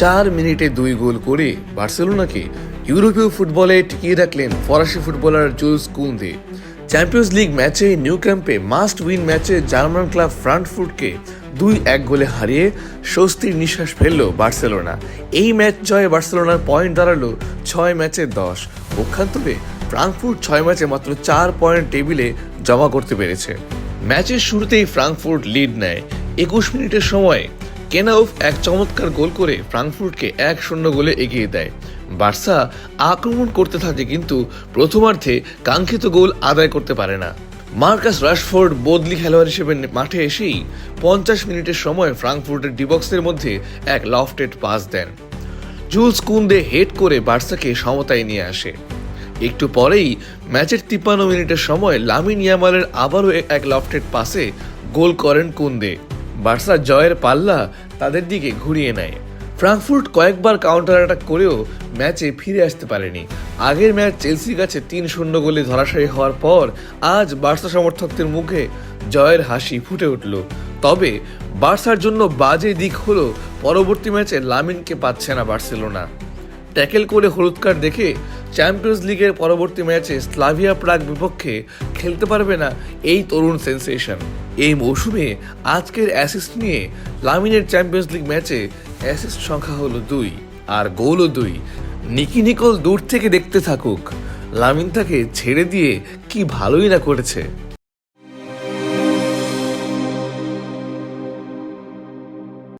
চার মিনিটে দুই গোল করে বার্সেলোনাকে ইউরোপীয় ফুটবলে টিকিয়ে রাখলেন ফরাসি footballer Jules Kounde. Champions League ম্যাচে নিউ ক্যাম্পে মাস্ট উইন ম্যাচে জার্মান ক্লাব ফ্রান্কফুর্টকে দুই এক গোলে হারিয়ে স্বস্তির নিঃশ্বাস ফেলল বার্সেলোনা। এই ম্যাচ জয়ে বার্সেলোনার পয়েন্ট দাঁড়াল ছয় ম্যাচে দশ। পক্ষান্তরে ফ্রাঙ্কফুর্ট ছয় ম্যাচে মাত্র চার পয়েন্ট টেবিলে জমা করতে পেরেছে। ম্যাচের শুরুতেই ফ্রাঙ্কফুর্ট লিড নেয়। একুশ মিনিটের সময় কেনাউফ এক চমৎকার গোল করে ফ্রাঙ্কফুর্টকে এক শূন্য গোলে এগিয়ে দেয়। বার্সা আক্রমণ করতে থাকে কিন্তু প্রথমার্ধে কাঙ্ক্ষিত গোল আদায় করতে পারে না। মার্কাস রাশফোর্ড বদলি খেলোয়াড় হিসেবে মাঠে এসেই পঞ্চাশ মিনিটের সময় ফ্রাঙ্কফুর্টের ডিবক্সের মধ্যে এক লফটেড পাস দেন। জুলস কুন্দে হেড করে বার্সাকে সমতায় নিয়ে আসে। একটু পরেই ম্যাচের তিপ্পান্ন মিনিটের সময় লামিন ইয়ামালের আবারও এক লফটেড পাসে গোল করেন কুন্দে। বার্সা জয়ের পাল্লা তাদের দিকে ঘুরিয়ে নেয়। ফ্রাঙ্কফুর্ট কয়েকবার কাউন্টার অ্যাটাক করেও ম্যাচে ফিরে আসতে পারেনি। আগের ম্যাচ চেলসির কাছে তিন শূন্য গোলে ধরাশায়ী হওয়ার পর আজ বার্সা সমর্থকদের মুখে জয়ের হাসি ফুটে উঠল। তবে বার্সার জন্য বাজে দিক হলো পরবর্তী ম্যাচে লামিনকে পাচ্ছে না বার্সেলোনা। ট্যাকেল করে হলুদ কার্ড দেখে চ্যাম্পিয়ন্স লিগের পরবর্তী ম্যাচে স্লাভিয়া প্রাগ বিপক্ষে খেলতে পারবে না এই তরুণ সেন্সেশন। এই মৌসুমে আজকের অ্যাসিস্ট নিয়ে লামিনের চ্যাম্পিয়ন্স লিগ ম্যাচে অ্যাসিস্ট সংখ্যা হলো দুই আর গোলও দুই। নিকি নিকল দূর থেকে দেখতে থাকুক। লামিন তাকে ছেড়ে দিয়ে কি ভালোই না করেছে।